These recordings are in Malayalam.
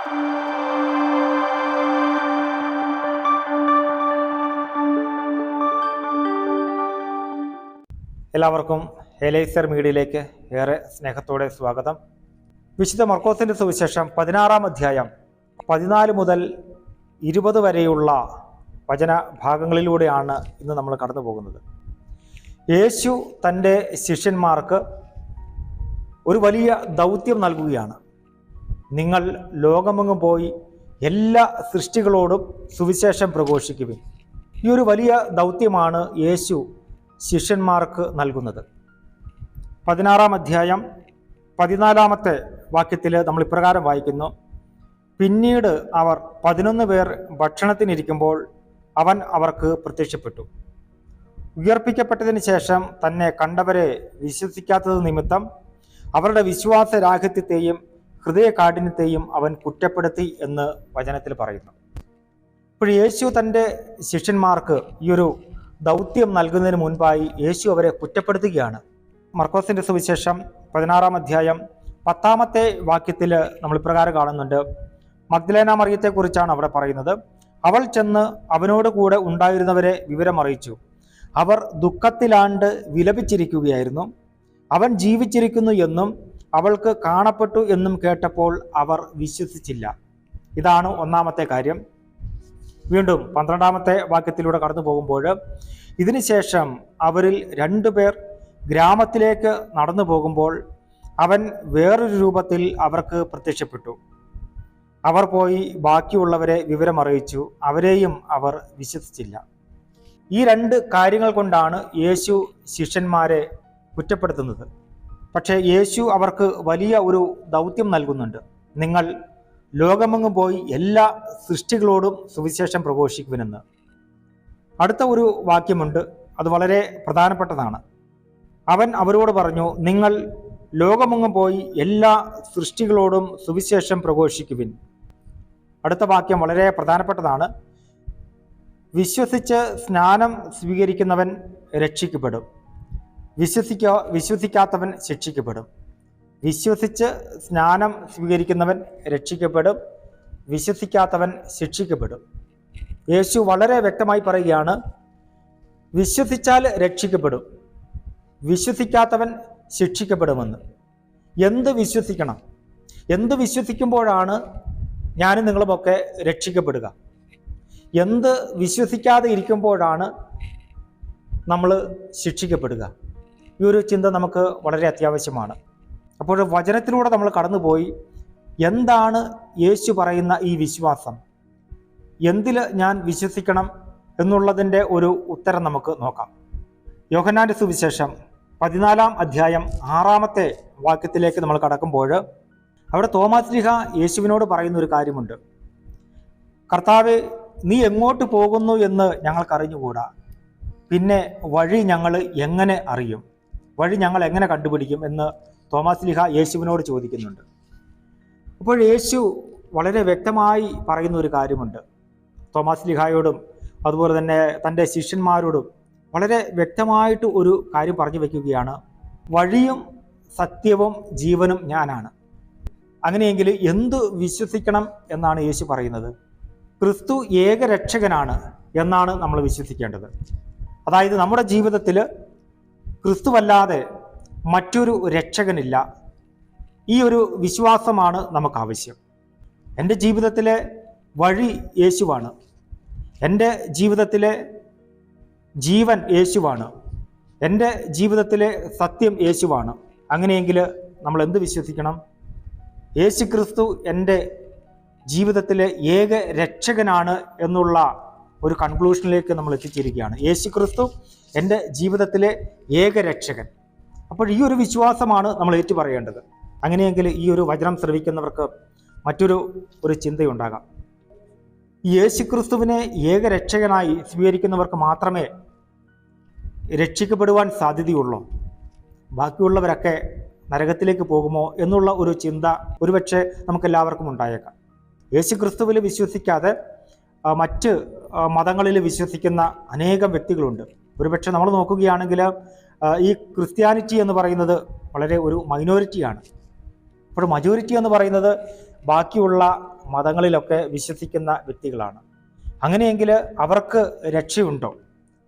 എല്ലാവർക്കും എലൈസർ മീഡിയയിലേക്ക് ഏറെ സ്നേഹത്തോടെ സ്വാഗതം. വിശുദ്ധ മർക്കോസിന്റെ സുവിശേഷം പതിനാറാം അധ്യായം പതിനാല് മുതൽ ഇരുപത് വരെയുള്ള വചന ഭാഗങ്ങളിലൂടെയാണ് ഇന്ന് നമ്മൾ കടന്നു പോകുന്നത്. യേശു തന്റെ ശിഷ്യന്മാർക്ക് ഒരു വലിയ ദൗത്യം നൽകുകയാണ്. നിങ്ങൾ ലോകമെങ്ങും പോയി എല്ലാ സൃഷ്ടികളോടും സുവിശേഷം പ്രഘോഷിക്കുവിൻ. ഈ ഒരു വലിയ ദൗത്യമാണ് യേശു ശിഷ്യന്മാർക്ക് നൽകുന്നത്. പതിനാറാം അധ്യായം പതിനാലാമത്തെ വാക്യത്തിൽ നമ്മൾ ഇപ്രകാരം വായിക്കുന്നു. പിന്നീട് അവർ പതിനൊന്ന് പേർ ഭക്ഷണത്തിനിരിക്കുമ്പോൾ അവൻ അവർക്ക് പ്രത്യക്ഷപ്പെട്ടു. ഉയർപ്പിക്കപ്പെട്ടതിന് ശേഷം തന്നെ കണ്ടവരെ വിശ്വസിക്കാത്തത് നിമിത്തം അവരുടെ വിശ്വാസരാഹിത്യത്തെയും ഹൃദയകാഠിന്യത്തെയും അവൻ കുറ്റപ്പെടുത്തി എന്ന് വചനത്തിൽ പറയുന്നു. ഇപ്പോൾ യേശു തന്റെ ശിഷ്യന്മാർക്ക് ഈ ഒരു ദൗത്യം നൽകുന്നതിന് മുൻപായി യേശു അവരെ കുറ്റപ്പെടുത്തുകയാണ്. മർക്കോസിന്റെ സുവിശേഷം പതിനാറാം അധ്യായം പത്താമത്തെ വാക്യത്തിൽ നമ്മൾ ഇപ്രകാരം കാണുന്നുണ്ട്. മഗ്ദലേന മറിയത്തെക്കുറിച്ചാണ് അവിടെ പറയുന്നത്. അവൾ ചെന്ന് അവനോട് കൂടെ ഉണ്ടായിരുന്നവരെ വിവരമറിയിച്ചു അവർ ദുഃഖത്തിലാണ്ട് വിലപിച്ചിരിക്കുകയായിരുന്നു. അവൻ ജീവിച്ചിരിക്കുന്നു എന്നും അവൾക്ക് കാണപ്പെട്ടു എന്നും കേട്ടപ്പോൾ അവർ വിശ്വസിച്ചില്ല. ഇതാണ് ഒന്നാമത്തെ കാര്യം. വീണ്ടും പന്ത്രണ്ടാമത്തെ വാക്യത്തിലൂടെ കടന്നു പോകുമ്പോൾ ഇതിനുശേഷം അവരിൽ രണ്ടുപേർ ഗ്രാമത്തിലേക്ക് നടന്നു പോകുമ്പോൾ അവൻ വേറൊരു രൂപത്തിൽ അവർക്ക് പ്രത്യക്ഷപ്പെട്ടു. അവർ പോയി ബാക്കിയുള്ളവരെ വിവരമറിയിച്ചു. അവരെയും അവർ വിശ്വസിച്ചില്ല. ഈ രണ്ട് കാര്യങ്ങൾ കൊണ്ടാണ് യേശു ശിഷ്യന്മാരെ കുറ്റപ്പെടുത്തുന്നത്. പക്ഷേ യേശു അവർക്ക് വലിയ ഒരു ദൗത്യം നൽകുന്നുണ്ട്. നിങ്ങൾ ലോകമെങ്ങും പോയി എല്ലാ സൃഷ്ടികളോടും സുവിശേഷം പ്രഘോഷിക്കുവിനെന്ന്. അടുത്ത ഒരു വാക്യമുണ്ട് അത് വളരെ പ്രധാനപ്പെട്ടതാണ്. അവൻ അവരോട് പറഞ്ഞു നിങ്ങൾ ലോകമെങ്ങും പോയി എല്ലാ സൃഷ്ടികളോടും സുവിശേഷം പ്രഘോഷിക്കുവിൻ. അടുത്ത വാക്യം വളരെ പ്രധാനപ്പെട്ടതാണ്. വിശ്വസിച്ച് സ്നാനം സ്വീകരിക്കുന്നവൻ രക്ഷിക്കപ്പെടും. വിശ്വസിക്ക വിശ്വസിക്കാത്തവൻ ശിക്ഷിക്കപ്പെടും. വിശ്വസിച്ച് സ്നാനം സ്വീകരിക്കുന്നവൻ രക്ഷിക്കപ്പെടും. വിശ്വസിക്കാത്തവൻ ശിക്ഷിക്കപ്പെടും. യേശു വളരെ വ്യക്തമായി പറയുകയാണ് വിശ്വസിച്ചാൽ രക്ഷിക്കപ്പെടും. വിശ്വസിക്കാത്തവൻ ശിക്ഷിക്കപ്പെടുമെന്ന്. എന്ത് വിശ്വസിക്കണം? എന്ത് വിശ്വസിക്കുമ്പോഴാണ് ഞാനും നിങ്ങളുമൊക്കെ രക്ഷിക്കപ്പെടുക? എന്ത് വിശ്വസിക്കാതെ ഇരിക്കുമ്പോഴാണ് നമ്മൾ ശിക്ഷിക്കപ്പെടുക? ഈ ഒരു ചിന്ത നമുക്ക് വളരെ അത്യാവശ്യമാണ്. അപ്പോൾ വചനത്തിലൂടെ നമ്മൾ കടന്നുപോയി എന്താണ് യേശു പറയുന്ന ഈ വിശ്വാസം? എന്തിൽ ഞാൻ വിശ്വസിക്കണം എന്നുള്ളതിന്റെ ഒരു ഉത്തരം നമുക്ക് നോക്കാം. യോഹനാന്റെ സുവിശേഷം പതിനാലാം അധ്യായം ആറാമത്തെ വാക്യത്തിലേക്ക് നമ്മൾ കടക്കുമ്പോൾ അവിടെ തോമാസ്ലിഹ യേശുവിനോട് പറയുന്ന ഒരു കാര്യമുണ്ട്. കർത്താവ് നീ എങ്ങോട്ട് പോകുന്നു എന്ന് ഞങ്ങൾക്കറിഞ്ഞുകൂടാ? പിന്നെ വഴി ഞങ്ങൾ എങ്ങനെ അറിയും? വഴി ഞങ്ങൾ എങ്ങനെ കണ്ടുപിടിക്കും എന്ന് തോമസ് ലിഹ യേശുവിനോട് ചോദിക്കുന്നുണ്ട്. അപ്പോൾ യേശു വളരെ വ്യക്തമായി പറയുന്ന ഒരു കാര്യമുണ്ട്. തോമസ് ലിഹായോടും അതുപോലെ തന്നെ തന്റെ ശിഷ്യന്മാരോടും വളരെ വ്യക്തമായിട്ട് ഒരു കാര്യം പറഞ്ഞു വയ്ക്കുകയാണ്. വഴിയും സത്യവും ജീവനും ഞാനാണ്. അങ്ങനെയെങ്കിൽ എന്തു വിശ്വസിക്കണം എന്നാണ് യേശു പറയുന്നത്? ക്രിസ്തു ഏകരക്ഷകനാണ് എന്നാണ് നമ്മൾ വിശ്വസിക്കേണ്ടത്. അതായത് നമ്മുടെ ജീവിതത്തിൽ ക്രിസ്തുവല്ലാതെ മറ്റൊരു രക്ഷകനില്ല. ഈ ഒരു വിശ്വാസമാണ് നമുക്ക് ആവശ്യം എന്റെ ജീവിതത്തിലെ വഴി യേശുവാണ്. എന്റെ ജീവിതത്തിലെ ജീവൻ യേശുവാണ്. എന്റെ ജീവിതത്തിലെ സത്യം യേശുവാണ്. അങ്ങനെയെങ്കിൽ നമ്മൾ എന്ത് വിശ്വസിക്കണം? യേശു ക്രിസ്തു എന്റെ ജീവിതത്തിലെ ഏക രക്ഷകനാണ് എന്നുള്ള ഒരു കൺക്ലൂഷനിലേക്ക് നമ്മൾ എത്തിച്ചിരിക്കുകയാണ് യേശു ക്രിസ്തു എന്റെ ജീവിതത്തിലെ ഏക രക്ഷകൻ. അപ്പോൾ ഈ ഒരു വിശ്വാസമാണ് നമ്മൾ ഏറ്റുപറയേണ്ടത്. അങ്ങനെയെങ്കിൽ ഈ ഒരു വചനം ശ്രവിക്കുന്നവർക്ക് മറ്റൊരു ഒരു ചിന്തയുണ്ടാകാം. യേശു ക്രിസ്തുവിനെ ഏക രക്ഷകനായി സ്വീകരിക്കുന്നവർക്ക് മാത്രമേ രക്ഷിക്കപ്പെടുവാൻ സാധ്യതയുള്ളൂ. ബാക്കിയുള്ളവരൊക്കെ നരകത്തിലേക്ക് പോകുമോ എന്നുള്ള ഒരു ചിന്ത ഒരുപക്ഷെ നമുക്കെല്ലാവർക്കും ഉണ്ടായേക്കാം. യേശു ക്രിസ്തുവിൽ വിശ്വസിക്കാതെ മറ്റ് മതങ്ങളിൽ വിശ്വസിക്കുന്ന അനേകം വ്യക്തികളുണ്ട്. ഒരുപക്ഷെ നമ്മൾ നോക്കുകയാണെങ്കിൽ ഈ ക്രിസ്ത്യാനിറ്റി എന്ന് പറയുന്നത് വളരെ ഒരു മൈനോറിറ്റിയാണ്. അപ്പോൾ മജോറിറ്റി എന്ന് പറയുന്നത് ബാക്കിയുള്ള മതങ്ങളിലൊക്കെ വിശ്വസിക്കുന്ന വ്യക്തികളാണ്. അങ്ങനെയെങ്കിൽ അവർക്ക് രക്ഷയുണ്ടോ?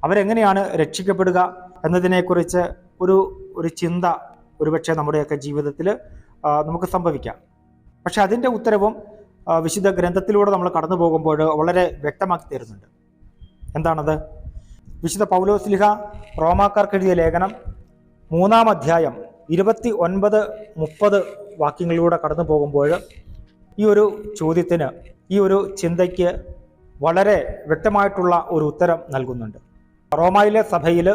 അവരെങ്ങനെയാണ് രക്ഷിക്കപ്പെടുക എന്നതിനെക്കുറിച്ച് ഒരു ഒരു ചിന്ത ഒരുപക്ഷെ നമ്മുടെയൊക്കെ ജീവിതത്തിൽ നമുക്ക് സംഭവിക്കാം. പക്ഷെ അതിന്റെ ഉത്തരവും വിശുദ്ധ ഗ്രന്ഥത്തിലൂടെ നമ്മൾ കടന്നു പോകുമ്പോൾ വളരെ വ്യക്തമാക്കി തരുന്നുണ്ട്. എന്താണത്? വിശുദ്ധ പൗലോസ്ലിഹ റോമാക്കാർക്ക് എഴുതിയ ലേഖനം മൂന്നാം അധ്യായം ഇരുപത്തി ഒൻപത് മുപ്പത് വാക്യങ്ങളിലൂടെ കടന്നു പോകുമ്പോൾ ഈ ഒരു ചോദ്യത്തിന് ഈ ഒരു ചിന്തയ്ക്ക് വളരെ വ്യക്തമായിട്ടുള്ള ഒരു ഉത്തരം നൽകുന്നുണ്ട്. റോമയിലെ സഭയിൽ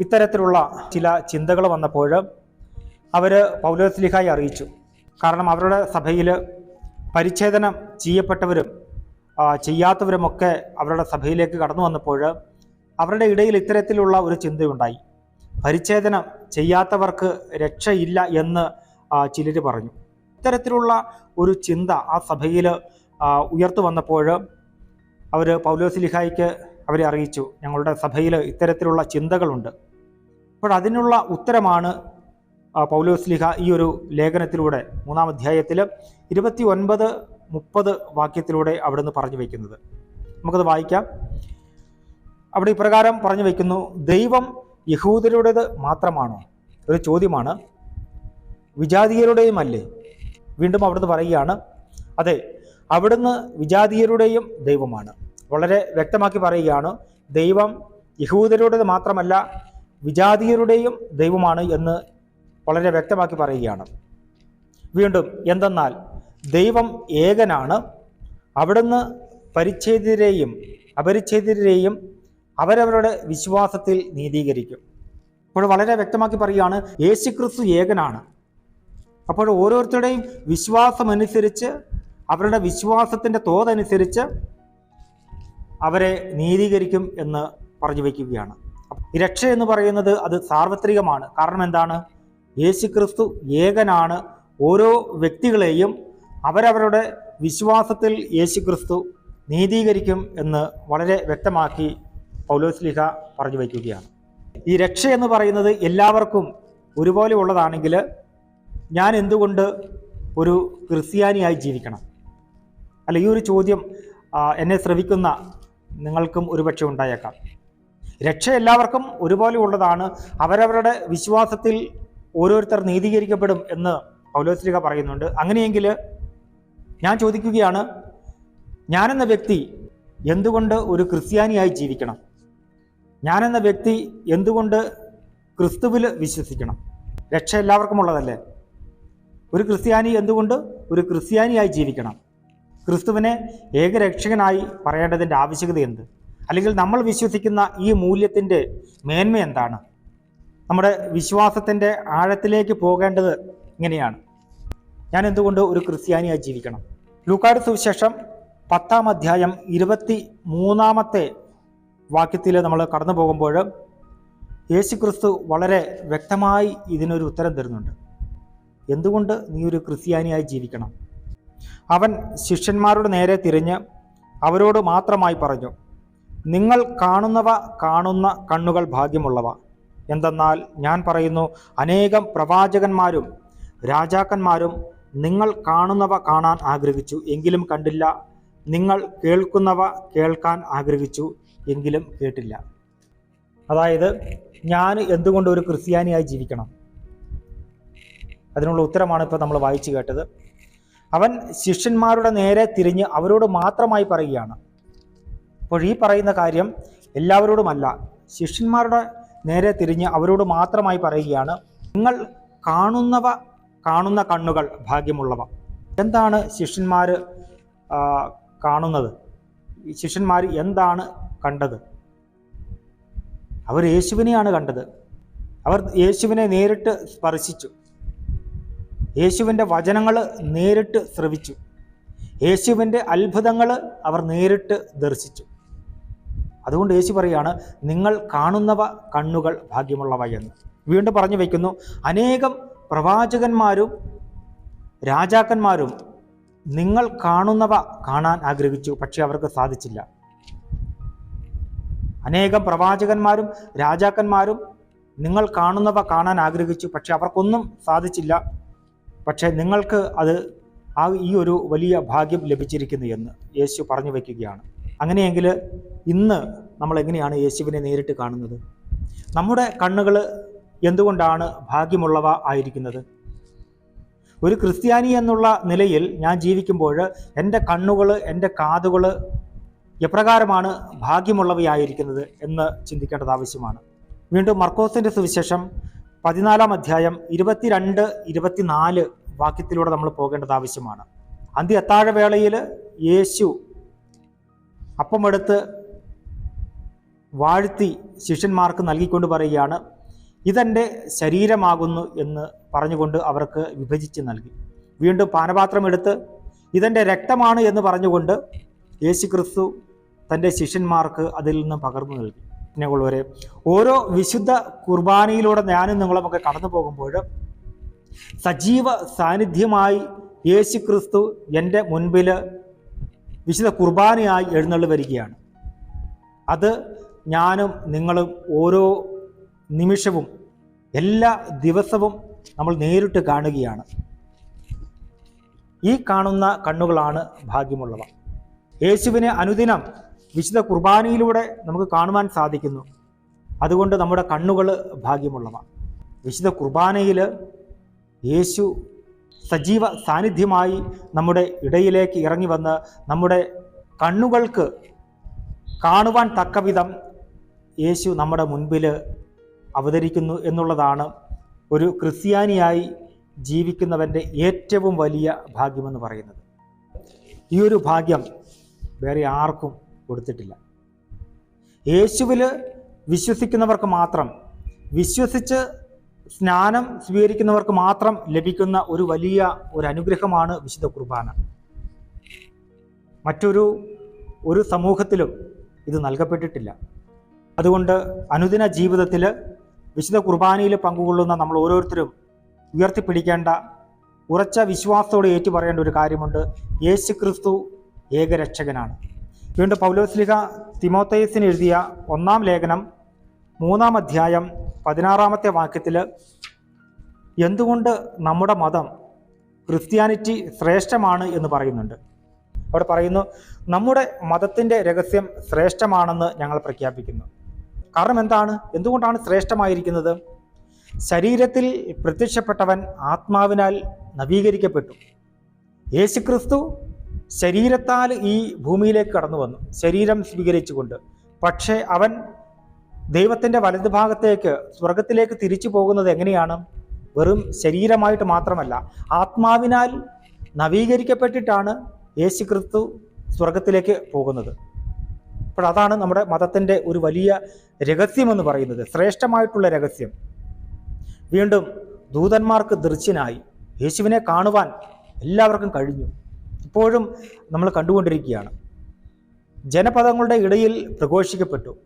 ഇത്തരത്തിലുള്ള ചില ചിന്തകൾ വന്നപ്പോൾ അവർ പൗലോസ്ലിഹായി അറിയിച്ചു. കാരണം അവരുടെ സഭയിൽ പരിച്ഛേദനം ചെയ്യപ്പെട്ടവരും ചെയ്യാത്തവരുമൊക്കെ അവരുടെ സഭയിലേക്ക് കടന്നു വന്നപ്പോൾ അവരുടെ ഇടയിൽ ഇത്തരത്തിലുള്ള ഒരു ചിന്തയുണ്ടായി. പരിച്ഛേദനം ചെയ്യാത്തവർക്ക് രക്ഷയില്ല എന്ന് ചിലർ പറഞ്ഞു. ഇത്തരത്തിലുള്ള ഒരു ചിന്ത ആ സഭയിൽ ഉയർത്തു വന്നപ്പോൾ അവർ പൗലോസിലിഹായിക്ക് അവരെ അറിയിച്ചു. ഞങ്ങളുടെ സഭയിൽ ഇത്തരത്തിലുള്ള ചിന്തകളുണ്ട്. അപ്പോൾ അതിനുള്ള ഉത്തരമാണ് ആ, പൗലോസ്ലിഹ ഈ ഒരു ലേഖനത്തിലൂടെ മൂന്നാം അധ്യായത്തിൽ ഇരുപത്തി ഒൻപത് മുപ്പത് വാക്യത്തിലൂടെ അവിടുന്ന് പറഞ്ഞു വയ്ക്കുന്നത് നമുക്കത് വായിക്കാം. അവിടെ ഇപ്രകാരം പറഞ്ഞു വയ്ക്കുന്നു ദൈവം യഹൂദരുടേത് മാത്രമാണോ? ഒരു ചോദ്യമാണ്. വിജാതീയരുടെയും അല്ലേ വീണ്ടും അവിടുന്ന് പറയുകയാണ് അതെ അവിടുന്ന് വിജാതീയരുടെയും ദൈവമാണ്. വളരെ വ്യക്തമാക്കി പറയുകയാണ് ദൈവം യഹൂദരുടേത് മാത്രമല്ല വിജാതീയരുടെയും ദൈവമാണ് എന്ന് വളരെ വ്യക്തമാക്കി പറയുകയാണ്. വീണ്ടും എന്തെന്നാൽ ദൈവം ഏകനാണ്. അവിടുന്ന് പരിച്ഛേദിതരെയും അപരിച്ഛേദിതരെയും അവരവരുടെ വിശ്വാസത്തിൽ നീതീകരിക്കും. അപ്പോൾ വളരെ വ്യക്തമാക്കി പറയുകയാണ് യേശുക്രിസ്തു ഏകനാണ്. അപ്പോൾ ഓരോരുത്തരുടെയും വിശ്വാസമനുസരിച്ച് അവരുടെ വിശ്വാസത്തിന്റെ തോതനുസരിച്ച് അവരെ നീതീകരിക്കും എന്ന് പറഞ്ഞു വയ്ക്കുകയാണ്. രക്ഷ എന്ന് പറയുന്നത് അത് സാർവത്രികമാണ്. കാരണം എന്താണ്? യേശുക്രിസ്തു ഏകനാണ്. ഓരോ വ്യക്തികളെയും അവരവരുടെ വിശ്വാസത്തിൽ യേശുക്രിസ്തു നീതീകരിക്കും എന്ന് വളരെ വ്യക്തമാക്കി പൗലോസ്ലിഹ പറഞ്ഞു വയ്ക്കുകയാണ്. ഈ രക്ഷ എന്ന് പറയുന്നത് എല്ലാവർക്കും ഒരുപോലെ ഉള്ളതാണെങ്കിൽ ഞാൻ എന്തുകൊണ്ട് ഒരു ക്രിസ്ത്യാനിയായി ജീവിക്കണം? അല്ല ഈ ഒരു ചോദ്യം എന്നെ ശ്രവിക്കുന്ന നിങ്ങൾക്കും ഒരുപക്ഷെ ഉണ്ടായേക്കാം. രക്ഷ എല്ലാവർക്കും ഒരുപോലെ ഉള്ളതാണ്. അവരവരുടെ വിശ്വാസത്തിൽ ഓരോരുത്തർ നീതീകരിക്കപ്പെടും എന്ന് പൗലോസ്ലിക പറയുന്നുണ്ട്. അങ്ങനെയെങ്കിൽ ഞാൻ ചോദിക്കുകയാണ് ഞാനെന്ന വ്യക്തി എന്തുകൊണ്ട് ഒരു ക്രിസ്ത്യാനിയായി ജീവിക്കണം? ഞാനെന്ന വ്യക്തി എന്തുകൊണ്ട് ക്രിസ്തുവിൽ വിശ്വസിക്കണം? രക്ഷ എല്ലാവർക്കും ഉള്ളതല്ലേ? ഒരു ക്രിസ്ത്യാനി എന്തുകൊണ്ട് ഒരു ക്രിസ്ത്യാനിയായി ജീവിക്കണം? ക്രിസ്തുവിനെ ഏകരക്ഷകനായി പറയേണ്ടതിന്റെ ആവശ്യകത എന്ത്? അല്ലെങ്കിൽ നമ്മൾ വിശ്വസിക്കുന്ന ഈ മൂല്യത്തിന്റെ മേന്മ എന്താണ്? നമ്മുടെ വിശ്വാസത്തിന്റെ ആഴത്തിലേക്ക് പോകേണ്ടത് ഇങ്ങനെയാണ്. ഞാൻ എന്തുകൊണ്ട് ഒരു ക്രിസ്ത്യാനിയായി ജീവിക്കണം? ലൂക്കാട് സുവിശേഷം പത്താം അധ്യായം ഇരുപത്തി മൂന്നാമത്തെ വാക്യത്തിൽ നമ്മൾ കടന്നു പോകുമ്പോൾ യേശു ക്രിസ്തു വളരെ വ്യക്തമായി ഇതിനൊരു ഉത്തരം തരുന്നുണ്ട്. എന്തുകൊണ്ട് നീ ഒരു ക്രിസ്ത്യാനിയായി ജീവിക്കണം? അവൻ ശിഷ്യന്മാരുടെ നേരെ തിരിഞ്ഞ് അവരോട് മാത്രമായി പറഞ്ഞു നിങ്ങൾ കാണുന്നവ കാണുന്ന കണ്ണുകൾ ഭാഗ്യമുള്ളവ. എന്തെന്നാൽ ഞാൻ പറയുന്നു അനേകം പ്രവാചകന്മാരും രാജാക്കന്മാരും നിങ്ങൾ കാണുന്നവ കാണാൻ ആഗ്രഹിച്ചു എങ്കിലും കണ്ടില്ല. നിങ്ങൾ കേൾക്കുന്നവ കേൾക്കാൻ ആഗ്രഹിച്ചു എങ്കിലും കേട്ടില്ല. അതായത് ഞാൻ എന്തുകൊണ്ട് ഒരു ക്രിസ്ത്യാനിയായി ജീവിക്കണം? അതിനുള്ള ഉത്തരമാണ് ഇപ്പോൾ നമ്മൾ വായിച്ചു കേട്ടത്. അവൻ ശിഷ്യന്മാരുടെ നേരെ തിരിഞ്ഞ് അവരോട് മാത്രമായി പറയുകയാണ്. അപ്പോൾ ഈ പറയുന്ന കാര്യം എല്ലാവരോടുമല്ല. ശിഷ്യന്മാരുടെ നേരെ തിരിഞ്ഞ് അവരോട് മാത്രമായി പറയുകയാണ് നിങ്ങൾ കാണുന്നവ കാണുന്ന കണ്ണുകൾ ഭാഗ്യമുള്ളവ. എന്താണ് ശിഷ്യന്മാർ കാണുന്നത്? ശിഷ്യന്മാർ എന്താണ് കണ്ടത്? അവർ യേശുവിനെയാണ് കണ്ടത്. അവർ യേശുവിനെ നേരിട്ട് സ്പർശിച്ചു. യേശുവിന്റെ വചനങ്ങൾ നേരിട്ട് ശ്രവിച്ചു. യേശുവിന്റെ അത്ഭുതങ്ങൾ അവർ നേരിട്ട് ദർശിച്ചു. അതുകൊണ്ട് യേശു പറയുകയാണ് നിങ്ങൾ കാണുന്നവ കണ്ണുകൾ ഭാഗ്യമുള്ളവ എന്ന്. വീണ്ടും പറഞ്ഞു വയ്ക്കുന്നു അനേകം പ്രവാചകന്മാരും രാജാക്കന്മാരും നിങ്ങൾ കാണുന്നവ കാണാൻ ആഗ്രഹിച്ചു പക്ഷെ അവർക്ക് സാധിച്ചില്ല. അനേകം പ്രവാചകന്മാരും രാജാക്കന്മാരും നിങ്ങൾ കാണുന്നവ കാണാൻ ആഗ്രഹിച്ചു പക്ഷെ അവർക്കൊന്നും സാധിച്ചില്ല. പക്ഷേ നിങ്ങൾക്ക് അത് ആ ഈ ഒരു വലിയ ഭാഗ്യം ലഭിച്ചിരിക്കുന്നു എന്ന് യേശു പറഞ്ഞു വയ്ക്കുകയാണ് അങ്ങനെയെങ്കിൽ ഇന്ന് നമ്മൾ എങ്ങനെയാണ് യേശുവിനെ നേരിട്ട് കാണുന്നത്? നമ്മുടെ കണ്ണുകൾ എന്തുകൊണ്ടാണ് ഭാഗ്യമുള്ളവ ആയിരിക്കുന്നത്? ഒരു ക്രിസ്ത്യാനി എന്നുള്ള നിലയിൽ ഞാൻ ജീവിക്കുമ്പോൾ എന്റെ കണ്ണുകൾ എന്റെ കാതുകൾ എപ്രകാരമാണ് ഭാഗ്യമുള്ളവയായിരിക്കുന്നത് എന്ന് ചിന്തിക്കേണ്ടത് ആവശ്യമാണ്. വീണ്ടും മർക്കോസിന്റെ സുവിശേഷം പതിനാലാം അധ്യായം ഇരുപത്തിരണ്ട് ഇരുപത്തിനാല് വാക്യത്തിലൂടെ നമ്മൾ പോകേണ്ടത് ആവശ്യമാണ്. അന്ത്യ അത്താഴവേളയിൽ യേശു അപ്പമെടുത്ത് വാഴ്ത്തി ശിഷ്യന്മാർക്ക് നൽകിക്കൊണ്ട് പറയുകയാണ് ഇതെന്റെ ശരീരമാകുന്നു എന്ന് പറഞ്ഞുകൊണ്ട് അവർക്ക് വിഭജിച്ച് നൽകി. വീണ്ടും പാനപാത്രമെടുത്ത് ഇതെന്റെ രക്തമാണ് എന്ന് പറഞ്ഞുകൊണ്ട് യേശു ക്രിസ്തു തന്റെ ശിഷ്യന്മാർക്ക് അതിൽ നിന്ന് പകർന്നു നൽകി. സ്നേഹമുള്ളവരെ ഓരോ വിശുദ്ധ കുർബാനയിലൂടെ ഞാനും നിങ്ങളുമൊക്കെ കടന്നു പോകുമ്പോൾ സജീവ സാന്നിധ്യമായി യേശു ക്രിസ്തു എന്റെ മുൻപിൽ വിശുദ്ധ കുർബാനയായി എഴുന്നള്ളി വരികയാണ്. അത് ഞാനും നിങ്ങളും ഓരോ നിമിഷവും എല്ലാ ദിവസവും നമ്മൾ നേരിട്ട് കാണുകയാണ്. ഈ കാണുന്ന കണ്ണുകളാണ് ഭാഗ്യമുള്ളവ. യേശുവിനെ അനുദിനം വിശുദ്ധ കുർബാനയിലൂടെ നമുക്ക് കാണുവാൻ സാധിക്കുന്നു. അതുകൊണ്ട് നമ്മുടെ കണ്ണുകൾ ഭാഗ്യമുള്ളവ. വിശുദ്ധ കുർബാനയിൽ യേശു സജീവ സാന്നിധ്യമായി നമ്മുടെ ഇടയിലേക്ക് ഇറങ്ങി വന്ന് നമ്മുടെ കണ്ണുകൾക്ക് കാണുവാൻ തക്കവിധം യേശു നമ്മുടെ മുൻപിൽ അവതരിക്കുന്നു എന്നുള്ളതാണ് ഒരു ക്രിസ്ത്യാനിയായി ജീവിക്കുന്നവന്റെ ഏറ്റവും വലിയ ഭാഗ്യമെന്ന് പറയുന്നത്. ഈ ഒരു ഭാഗ്യം വേറെ ആർക്കും കൊടുത്തിട്ടില്ല. യേശുവിൽ വിശ്വസിക്കുന്നവർക്ക് മാത്രം വിശ്വസിച്ച് സ്നാനം സ്വീകരിക്കുന്നവർക്ക് മാത്രം ലഭിക്കുന്ന ഒരു വലിയ ഒരു അനുഗ്രഹമാണ് വിശുദ്ധ കുർബാന. മറ്റൊരു ഒരു സമൂഹത്തിലും ഇത് നൽകപ്പെട്ടിട്ടില്ല. അതുകൊണ്ട് അനുദിന ജീവിതത്തിൽ വിശുദ്ധ കുർബാനയിൽ പങ്കുകൊള്ളുന്ന നമ്മൾ ഓരോരുത്തരും ഉയർത്തിപ്പിടിക്കേണ്ട ഉറച്ച വിശ്വാസത്തോടെ ഏറ്റുപറയേണ്ട ഒരു കാര്യമുണ്ട്. യേശു ക്രിസ്തു ഏകരക്ഷകനാണ്. വീണ്ടും പൗലോസ്ലിഹ തിമോത്തയസിന് എഴുതിയ ഒന്നാം ലേഖനം മൂന്നാം അധ്യായം പതിനാറാമത്തെ വാക്യത്തിൽ എന്തുകൊണ്ട് നമ്മുടെ മതം ക്രിസ്ത്യാനിറ്റി ശ്രേഷ്ഠമാണ് എന്ന് പറയുന്നുണ്ട്. അവിടെ പറയുന്നു നമ്മുടെ മതത്തിന്റെ രഹസ്യം ശ്രേഷ്ഠമാണെന്ന് ഞങ്ങൾ പ്രഖ്യാപിക്കുന്നു. കാരണം എന്താണ്? എന്തുകൊണ്ടാണ് ശ്രേഷ്ഠമായിരിക്കുന്നത്? ശരീരത്തിൽ പ്രത്യക്ഷപ്പെട്ടവൻ ആത്മാവിനാൽ നവീകരിക്കപ്പെട്ടു. യേശുക്രിസ്തു ശരീരത്താൽ ഈ ഭൂമിയിലേക്ക് കടന്നു വന്നു ശരീരം സ്വീകരിച്ചുകൊണ്ട്. പക്ഷേ അവൻ ദൈവത്തിന്റെ വലതുഭാഗത്തേക്ക് സ്വർഗത്തിലേക്ക് തിരിച്ചു പോകുന്നത് എങ്ങനെയാണ്? വെറും ശരീരമായിട്ട് മാത്രമല്ല ആത്മാവിനാൽ നവീകരിക്കപ്പെട്ടിട്ടാണ് യേശു ക്രിസ്തു സ്വർഗത്തിലേക്ക് പോകുന്നത്. അപ്പോൾ അതാണ് നമ്മുടെ മതത്തിന്റെ ഒരു വലിയ രഹസ്യമെന്ന് പറയുന്നത് ശ്രേഷ്ഠമായിട്ടുള്ള രഹസ്യം. വീണ്ടും ദൂതന്മാർക്ക് ദൃശ്യനായി യേശുവിനെ കാണുവാൻ എല്ലാവർക്കും കഴിഞ്ഞു. ഇപ്പോഴും നമ്മൾ കണ്ടുകൊണ്ടിരിക്കുകയാണ്. ജനപദങ്ങളുടെ ഇടയിൽ പ്രഘോഷിക്കപ്പെട്ടു.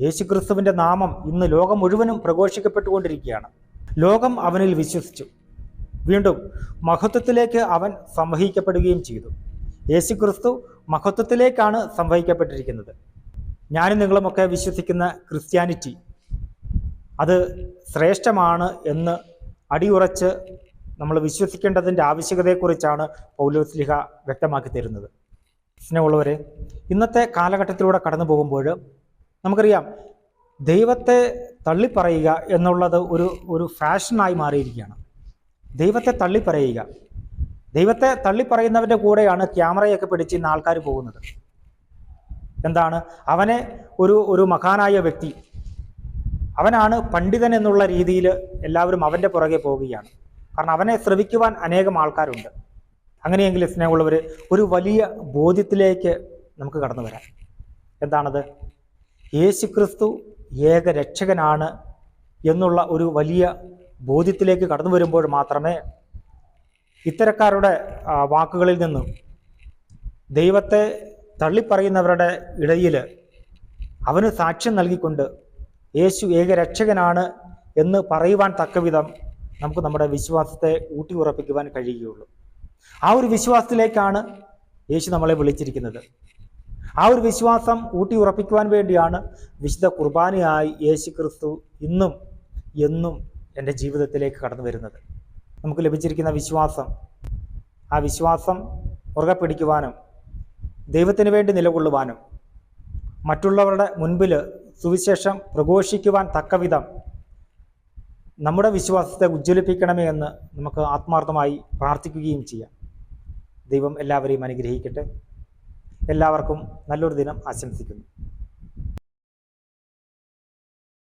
യേശുക്രിസ്തുവിന്റെ നാമം ഇന്ന് ലോകം മുഴുവനും പ്രഘോഷിക്കപ്പെട്ടുകൊണ്ടിരിക്കുകയാണ്. ലോകം അവനിൽ വിശ്വസിച്ചു. വീണ്ടും മഹത്വത്തിലേക്ക് അവൻ സംവഹിക്കപ്പെടുകയും ചെയ്തു. യേശുക്രിസ്തു മഹത്വത്തിലേക്കാണ് സംവഹിക്കപ്പെട്ടിരിക്കുന്നത്. ഞാനും നിങ്ങളുമൊക്കെ വിശ്വസിക്കുന്ന ക്രിസ്ത്യാനിറ്റി അത് ശ്രേഷ്ഠമാണ് എന്ന് അടിയുറച്ച് നമ്മൾ വിശ്വസിക്കേണ്ടതിന്റെ ആവശ്യകതയെക്കുറിച്ചാണ് പൗലോസ്ലിഹ വ്യക്തമാക്കി തരുന്നത്. സ്നേഹമുള്ളവരെ ഇന്നത്തെ കാലഘട്ടത്തിലൂടെ കടന്നു പോകുമ്പോൾ നമുക്കറിയാം ദൈവത്തെ തള്ളിപ്പറയുക എന്നുള്ളത് ഒരു ഒരു ഫാഷനായി മാറിയിരിക്കുകയാണ്. ദൈവത്തെ തള്ളിപ്പറയുക. ദൈവത്തെ തള്ളിപ്പറയുന്നവന്റെ കൂടെയാണ് ക്യാമറയൊക്കെ പിടിച്ച് ഇന്ന് ആൾക്കാർ പോകുന്നത്. എന്താണ്? അവനെ ഒരു ഒരു മഹാനായ വ്യക്തി അവനാണ് പണ്ഡിതൻ എന്നുള്ള രീതിയിൽ എല്ലാവരും അവന്റെ പുറകെ പോവുകയാണ്. കാരണം അവനെ ശ്രവിക്കുവാൻ അനേകം ആൾക്കാരുണ്ട്. അങ്ങനെയെങ്കിൽ സ്നേഹമുള്ളവർ ഒരു വലിയ ബോധ്യത്തിലേക്ക് നമുക്ക് കടന്നു വരാം. എന്താണത്? യേശുക്രിസ്തു ഏക രക്ഷകനാണ് എന്നുള്ള ഒരു വലിയ ബോധ്യത്തിലേക്ക് കടന്നു വരുമ്പോൾ മാത്രമേ ഇത്തരക്കാരുടെ വാക്കുകളിൽ നിന്നും ദൈവത്തെ തള്ളിപ്പറയുന്നവരുടെ ഇടയിൽ അവന് സാക്ഷ്യം നൽകിക്കൊണ്ട് യേശു ഏകരക്ഷകനാണ് എന്ന് പറയുവാൻ തക്കവിധം നമുക്ക് നമ്മുടെ വിശ്വാസത്തെ ഊട്ടി ഉറപ്പിക്കുവാൻ കഴിയുകയുള്ളൂ. ആ ഒരു വിശ്വാസത്തിലേക്കാണ് യേശു നമ്മളെ വിളിച്ചിരിക്കുന്നത്. ആ ഒരു വിശ്വാസം ഊട്ടി ഉറപ്പിക്കുവാൻ വേണ്ടിയാണ് വിശുദ്ധ കുർബാനയായി യേശു ക്രിസ്തു ഇന്നും എന്നും എന്റെ ജീവിതത്തിലേക്ക് കടന്നു വരുന്നത്. നമുക്ക് ലഭിച്ചിരിക്കുന്ന വിശ്വാസം ആ വിശ്വാസം മുറുകെ പിടിക്കുവാനും ദൈവത്തിന് വേണ്ടി നിലകൊള്ളുവാനും മറ്റുള്ളവരുടെ മുൻപിൽ സുവിശേഷം പ്രഘോഷിക്കുവാൻ തക്കവിധം നമ്മുടെ വിശ്വാസത്തെ ഉജ്ജ്വലിപ്പിക്കണമേ എന്ന് നമുക്ക് ആത്മാർത്ഥമായി പ്രാർത്ഥിക്കുകയും ചെയ്യാം. ദൈവം എല്ലാവരെയും അനുഗ്രഹിക്കട്ടെ. എല്ലാവർക്കും നല്ലൊരു ദിനം ആശംസിക്കുന്നു.